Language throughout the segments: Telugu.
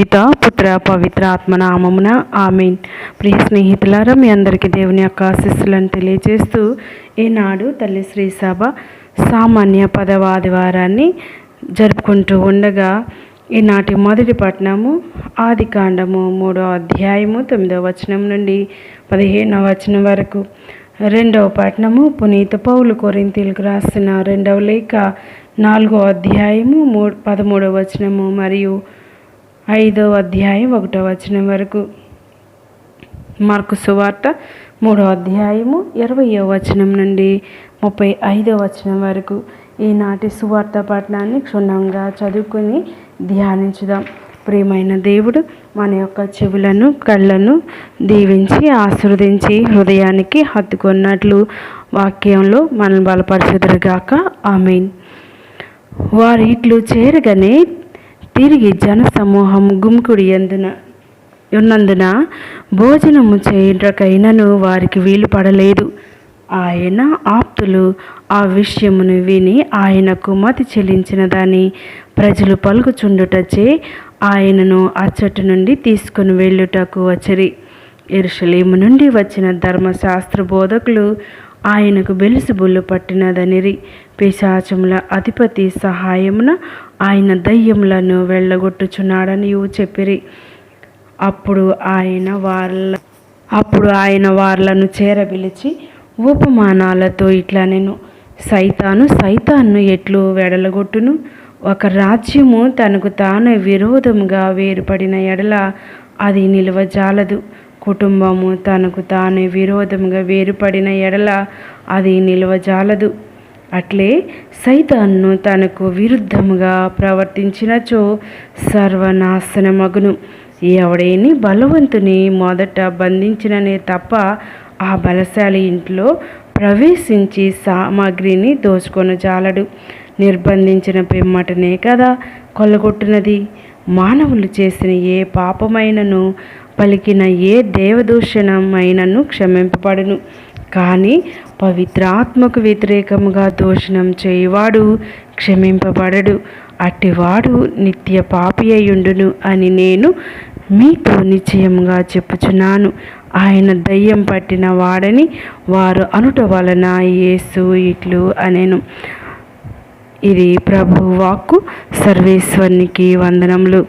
పిత పుత్ర పవిత్ర ఆత్మనామమున ఆమెన్. ప్రియ స్నేహితులారా మీ అందరికీ దేవుని యొక్క ఆశీస్సులను తెలియజేస్తూ ఈనాడు తల్లి శ్రీ సభ సామాన్య పదవ ఆదివారాన్ని జరుపుకుంటూ ఉండగా ఈనాటి మొదటి పట్టణము ఆది కాండము మూడో అధ్యాయము తొమ్మిదవ వచనం నుండి పదిహేనవ వచనం వరకు. రెండవ పట్టణము పునీత పౌలు కొరింతీలకు రాసిన రెండవ లేఖ నాలుగో అధ్యాయము మూడు పదమూడవ వచనము మరియు ఐదో అధ్యాయం ఒకటో వచనం వరకు. మార్కు సువార్త మూడో అధ్యాయము ఇరవయో వచనం నుండి ముప్పై ఐదో వచనం వరకు. ఈనాటి సువార్త పట్టణాన్ని క్షుణ్ణంగా చదువుకొని ధ్యానించుదాం. ప్రియమైన దేవుడు మన యొక్క చెవులను కళ్ళను దీవించి ఆశీర్వదించి హృదయానికి హత్తుకున్నట్లు వాక్యంలో మనల్ని బలపరచుదురుగాక. ఆమెన్. వారి ఇట్లు చేరగానే తిరిగి జన సమూహం గుమ్కుడి ఎందున ఉన్నందున భోజనము చేయుటకైనను వారికి వీలు పడలేదు. ఆయన ఆప్తులు ఆ విషయమును విని ఆయనకు మతి చెల్లించిన దాన్ని ప్రజలు పలుకుచుండుటచే ఆయనను అచ్చటి నుండి తీసుకుని వెళ్ళుటకు వచ్చరి. ఎరుషలేము నుండి వచ్చిన ధర్మశాస్త్ర బోధకులు ఆయనకు బెలుసుబుల్లు పట్టినదనిరి. పిశాచముల అధిపతి సహాయమున ఆయన దయ్యములను వెళ్ళగొట్టుచున్నాడని చెప్పిరి. అప్పుడు ఆయన వాళ్ళ అప్పుడు ఆయన వార్లను చేరబిలిచి ఉపమానాలతో ఇట్లా నేను సైతాను సైతాన్ను ఎట్లు వెడలగొట్టును? ఒక రాజ్యము తనకు తాను విరోధముగా వేరుపడిన ఎడల అది నిలవజాలదు. కుటుంబము తనకు తానే విరోధముగా వేరుపడిన ఎడల అది నిలవజాలదు. అట్లే సైతాన్ను తనకు విరుద్ధముగా ప్రవర్తించినచో సర్వనాశనమగును. ఎవడేని బలవంతుని మొదట బంధించిననే తప్ప ఆ బలశాలి ఇంట్లో ప్రవేశించి సామాగ్రిని దోచుకొని జాలడు. నిర్బంధించిన పిమ్మటనే కదా కొల్లగొట్టినది. మానవులు చేసిన ఏ పాపమైనను పలికిన ఏ దేవదూషణమైనను క్షమింపబడును. కానీ పవిత్రాత్మకు వ్యతిరేకముగా దూషణం చేయువాడు క్షమింపబడడు. అట్టివాడు నిత్య పాపి అయ్యుండును అని నేను మీతో నిశ్చయంగా చెప్పుచున్నాను. ఆయన దయ్యం పట్టిన వాడని వారు అనుట వలన యేసు ఇట్లు అనేను. ఇది ప్రభు వాక్కు సర్వేశ్వరునికి వందనములు.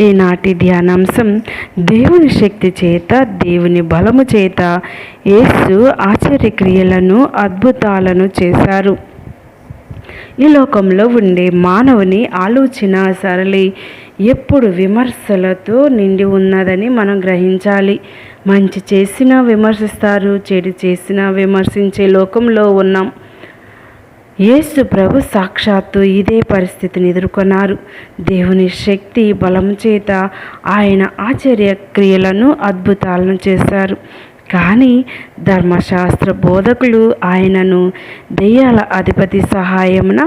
ఈనాటి ధ్యానాంశం దేవుని శక్తి చేత దేవుని బలము చేత యేసు ఆశ్చర్యక్రియలను అద్భుతాలను చేశారు. ఈ లోకంలో ఉండే మానవుని ఆలోచన సరళి ఎప్పుడు విమర్శలతో నిండి ఉన్నదని మనం గ్రహించాలి. మంచి చేసినా విమర్శిస్తారు చెడు చేసినా విమర్శించే లోకంలో ఉన్నాం. యేసు ప్రభు సాక్షాత్తు ఇదే పరిస్థితిని ఎదుర్కొన్నారు. దేవుని శక్తి బలం చేత ఆయన ఆశ్చర్య క్రియలను అద్భుతాలను చేశారు. కానీ ధర్మశాస్త్ర బోధకులు ఆయనను దెయ్యాల అధిపతి సహాయమున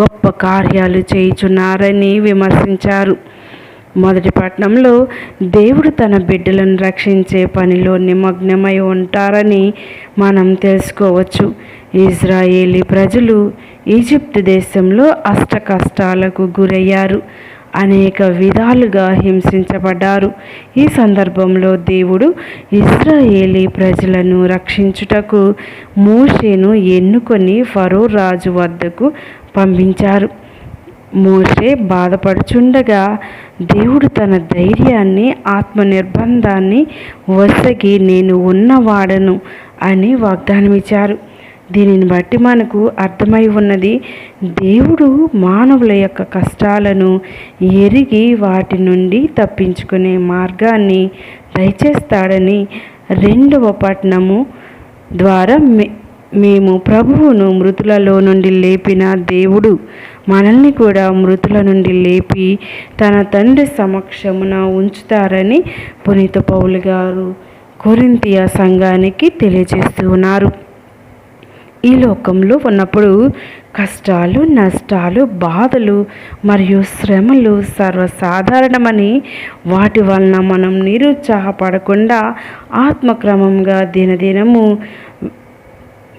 గొప్ప కార్యాలు చేయుచున్నారని విమర్శించారు. మొదటి పట్టణంలో దేవుడు తన బిడ్డలను రక్షించే పనిలో నిమగ్నమై ఉంటారని మనం తెలుసుకోవచ్చు. ఇజ్రాయేలీ ప్రజలు ఈజిప్ట్ దేశంలో అష్ట కష్టాలకు గురయ్యారు. అనేక విధాలుగా హింసించబడ్డారు. ఈ సందర్భంలో దేవుడు ఇజ్రాయేలీ ప్రజలను రక్షించుటకు మోషేను ఎన్నుకొని ఫరో రాజు వద్దకు పంపించారు. మోషే బాధపడుచుండగా దేవుడు తన ధైర్యాన్ని ఆత్మనిర్బంధాన్ని వసగి నేను ఉన్నవాడను అని వాగ్దానం ఇచ్చారు దీనిని బట్టి మనకు అర్థమై ఉన్నది దేవుడు మానవుల యొక్క కష్టాలను ఎరిగి వాటి నుండి తప్పించుకునే మార్గాన్ని దయచేస్తాడని రెండవ పట్టణము ద్వారా మేము ప్రభువును మృతులలో నుండి లేపిన దేవుడు. మనల్ని కూడా మృతుల నుండి లేపి తన తండ్రి సమక్షమున ఉంచుతారని పునీత పౌలు గారు కొరింతియ సంఘానికి తెలియజేస్తూ ఉన్నారు. ఈ లోకంలో ఉన్నప్పుడు కష్టాలు నష్టాలు బాధలు మరియు శ్రమలు సర్వసాధారణమని వాటి వలన మనం నిరుత్సాహపడకుండా ఆత్మక్రమంగా దినదినము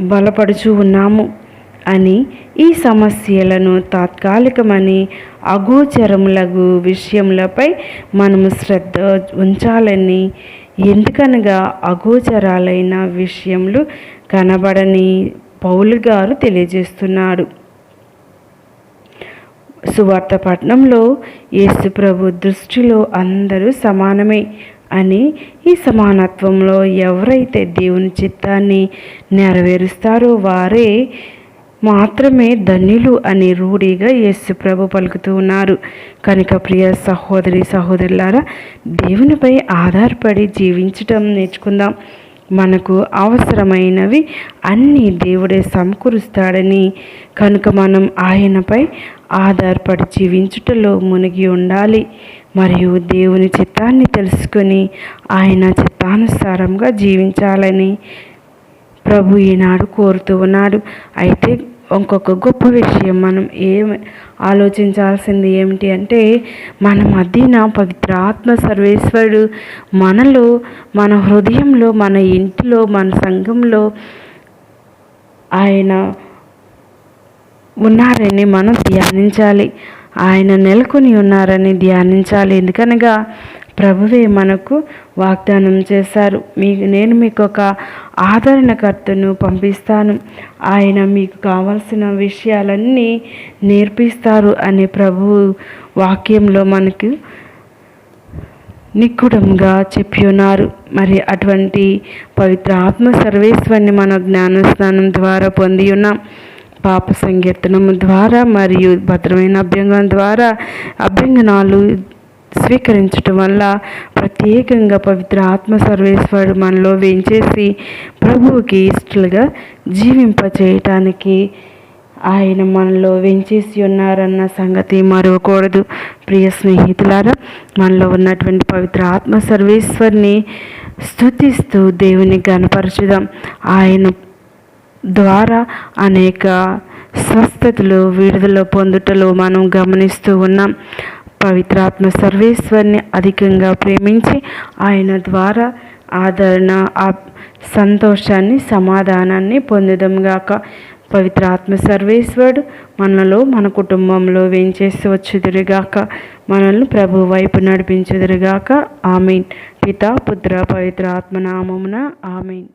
బలపడుచు ఉన్నాము. అని ఈ సమస్యలను తాత్కాలికమని అగోచరములగు విషయములపై మనము శ్రద్ధ ఉంచాలని ఎందుకనగా అగోచరాలైన విషయములు కనబడని పౌలు గారు తెలియజేస్తున్నాడు. సువార్త పట్నంలో యేసుప్రభు దృష్టిలో అందరూ సమానమే అని ఈ సమానత్వంలో ఎవరైతే దేవుని చిత్తాన్ని నెరవేరుస్తారో వారే మాత్రమే ధన్యులు అని రూఢిగా యేసు ప్రభు పలుకుతూ ఉన్నారు. కనుక ప్రియ సహోదరి సహోదరులారా దేవునిపై ఆధారపడి జీవించటం నేర్చుకుందాం. మనకు అవసరమైనవి అన్నీ దేవుడే సమకూరుస్తాడని. కనుక మనం ఆయనపై ఆధారపడి జీవించుటలో మునిగి ఉండాలి. మరియు దేవుని చిత్తాన్ని తెలుసుకొని ఆయన చిత్తానుసారంగా జీవించాలని ప్రభు ఈనాడు కోరుతూ ఉన్నాడు. అయితే ఇంకొక గొప్ప విషయం మనం ఏం ఆలోచించాల్సింది ఏమిటి అంటే మన మధ్యన పవిత్ర ఆత్మ సర్వేశ్వరుడు మనలో మన హృదయంలో మన ఇంటిలో మన సంఘంలో ఆయన ఉన్నారని మనం ధ్యానించాలి. ఆయన నెలకొని ఉన్నారని ధ్యానించాలి. ఎందుకనగా ప్రభువే మనకు వాగ్దానం చేశారు. మీ నేను మీకు ఒక ఆదరణకర్తను పంపిస్తాను. ఆయన మీకు కావాల్సిన విషయాలన్నీ నేర్పిస్తారు అని ప్రభు వాక్యంలో మనకు నిక్కుడంగా చెప్పి ఉన్నారు మరి అటువంటి పవిత్ర ఆత్మ సర్వేశ్వరిని మన జ్ఞానస్నానం ద్వారా పొంది ఉన్నాం పాప సంకీర్తనము ద్వారా మరియు భద్రమైన అభ్యంగం ద్వారా అభ్యంగనాలు స్వీకరించటం వల్ల ప్రత్యేకంగా పవిత్ర ఆత్మ సర్వేశ్వరుడు మనలో వేయించేసి ప్రభువుకి ఇష్టలుగా జీవింపచేయటానికి ఆయన మనలో వెంచేసి ఉన్నారన్న సంగతి మరవకూడదు. ప్రియ స్నేహితులారా మనలో ఉన్నటువంటి పవిత్ర ఆత్మ సర్వేశ్వరిని స్థుతిస్తూ దేవుని గనపరచుదాం ఆయన ద్వారా అనేక స్వస్థతలు విడుదల పొందుటలో మనం గమనిస్తూ ఉన్నాం. పవిత్రాత్మ సర్వేశ్వరిని అధికంగా ప్రేమించి ఆయన ద్వారా ఆదరణ ఆ సంతోషాన్ని సమాధానాన్ని పొందుదంగాక గాక పవిత్రాత్మ సర్వేశ్వరుడు మనలో మన కుటుంబంలో వేంచేసి వచ్చుదురుగాక మనల్ని ప్రభు వైపు నడిపించుదురుగాక. ఆమెన్. పిత పుత్ర పవిత్ర ఆత్మనామమున ఆమెన్.